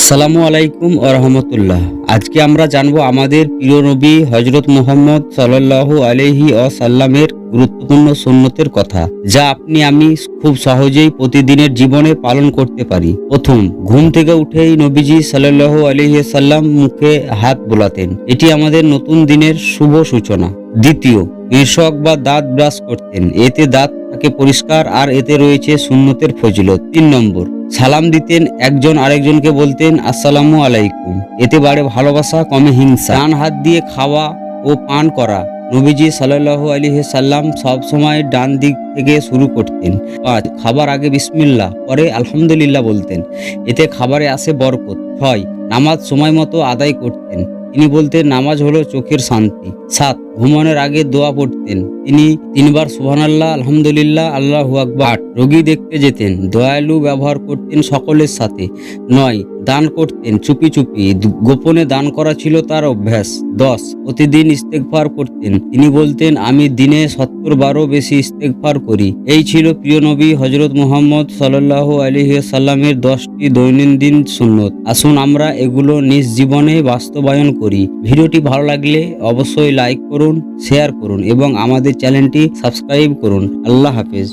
আসসালামু আলাইকুম রহমতুল্লাহ। আজকে আমরা জানব আমাদের প্রিয় নবী হজরত মোহাম্মদ সাল্লাল্লাহু আলাইহি ও সাল্লামের গুরুত্বপূর্ণ সুন্নতের কথা, যা আপনি আমি খুব সহজেই প্রতিদিনের জীবনে পালন করতে পারি। প্রথম, ঘুম থেকে উঠেই নবীজি সাল্লাল্লাহু আলাইহি সাল্লাম মুখে হাত বোলাতেন। এটি আমাদের নতুন দিনের শুভ সূচনা। দ্বিতীয় মেশক বা দাঁত ব্রাশ করতেন। এতে দাঁত থাকে পরিষ্কার আর এতে রয়েছে সুন্নতের ফজিলত। তিন নম্বর সালাম দিতেন, একজন আরেকজনকে বলতেন, আসসালামু আলাইকুম। এতে বাড়ে ভালোবাসা, কমে হিংসা। ডান হাত দিয়ে খাওয়া ও পান করা। নবীজি সাল্লাল্লাহু আলাইহি সাল্লাম সব সময় ডান দিক থেকে শুরু করতেন। পাঁচ, খাবার আগে বিসমিল্লাহ, পরে আলহামদুলিল্লাহ বলতেন। এতে খাবারে আসে বরকত। ছয়, নামাজ সময় মতো আদায় করতেন। তিনি বলতেন, নামাজ হলো চোখের শান্তি। সাত ঘুমানোর আগে দোয়া পড়তেন। তিনি তিনবার সুবহানাল্লাহ, আলহামদুলিল্লাহ, আল্লাহু আকবার। রোগী দেখতে যেতেন। দয়ালু ব্যবহার করতেন সকলের সাথে। নয়, দান করতেন চুপি চুপি। গোপনে দান করা ছিল তার অভ্যাস। দশ, প্রতিদিন ইস্তেকফার করতেন। তিনি বলতেন, আমি দিনে সত্তর বারও বেশি ইস্তেকফার করি। এই ছিল প্রিয় নবী হজরত মুহাম্মদ সাল্লাল্লাহু আলাইহি সাল্লামের দশটি দৈনন্দিন সুন্নত। আসুন আমরা এগুলো নিজ জীবনে বাস্তবায়ন করি। ভিডিওটি ভালো লাগলে অবশ্যই লাইক করুন শেয়ার করুন এবং আমাদের চ্যানেলটি সাবস্ক্রাইব করুন। আল্লাহ হাফেজ।